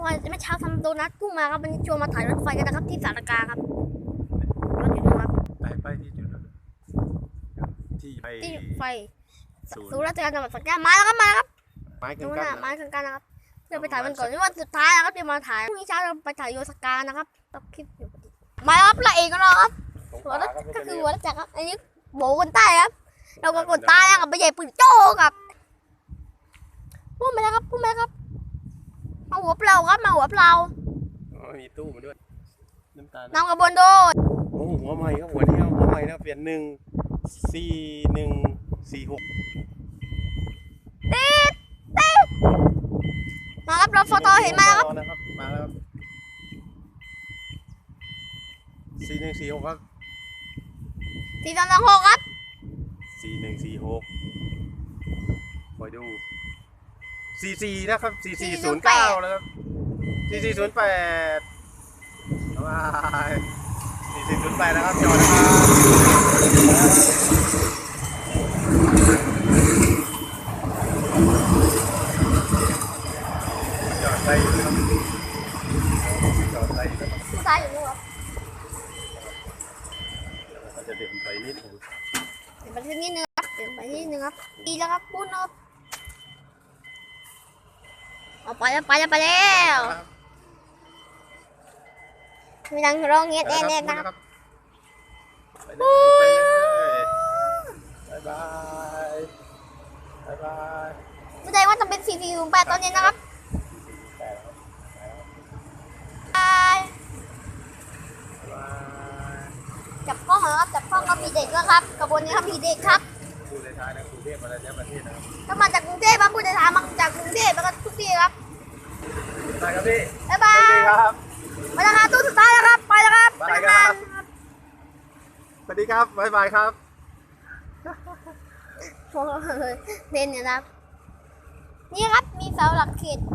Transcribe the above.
มื่อวานเมื่อเช้าทำโดนัทกุ้งมาครับวันนี้ชวนมาถ่ายรถไฟกันนะครับที่สารกลางครับรถอยู่นู่นครับไปไปที่จุดนั้นที่ไปที่ไฟศูนศูนย์ย์ราชการจังหวัดสระแก้วมาแล้วครับมาแล้วครับไม้กึ่ดูงหกัน้านไม้กลางๆนะครับเดี๋ยวไปถ่ายวันก่อนนี่วันสุดท้ายนะครับเดี๋ยวมาถ่ายพรุ่งนี้เช้าเราไปถ่ายโยสกานะครับตับคลิปอยู่พอดีมาแล้วครับละเอกของเราครับหัวรถก็คือหัวรถจักรครับอันนี้โบคนใต้ครับ เราก็คนใต้นะครับไปใหญ่ปืนโจ้ครับพูดมาแล้วครับพูดมาแล้วครับมา หัวเปล่าครับมาหัวเปล่าอ๋อมีตู้มาด้วยน้ำตาลนำกระบวนโดดโอ้หัวใหม่ครับหัวเดียวหัวใหม่นะเปลี่ยนหนึ่งสี่หนึ่งสี่หกติดติดมาครับรถฟอตอเห็นไหมครับนะครับมาแล้วครับสี่หนึ่งสี่หกครับสี่สองสองหกครับสี่หนึ่งสี่หกคอยดู สี่สี่นะครับสี่สี่ศูนย์เก้าแล้วครับสี่สี่ศูนย์แปดบายสี่สี่ศูนย์แปดนะครับ จอนะครับจอดไปครับจอดไปนะครับผู้ชายอยู่นู่นครับอาจจะเด่นไปนิดหนึงเปลี่ยนไปที่นี่นึงครับเปลี่ยนไปที่นึงครับดีแล้วครับพูดนะครับ เอาไปแล้วไปแล้วไปแล้วมีดังร้องเงี้ยแน่แน่ๆนะครับไปเลยไปเลยบายบายบายแสดงว่าต้องเป็นสี่สี่ศูนย์แปดตอนนี้นะครับแปดครับบายบายจับกล้องเหรอครับจับกล้องก็มีเด็กแล้วครับกระบวนนี้ครับมีเด็กครับผู้ในท้ายนะกรุงเทพมาแล้วประเทศนะครับถ้ามาจากกรุงเทพครับผู้โดยสารมาจากกรุงเทพแล้วก็ทุกที่ครับ ไปครับพี่บ๊ายบาสวัสดียครับ ไปแล้วครับตู้สุดท้ายแล้วครับ ไปแล้วครับบายครับ สวัสดีครับบายบายครับโอ้โหเล่นเนี่ยนะครับ นี่ครับ มีเสาหลักเขต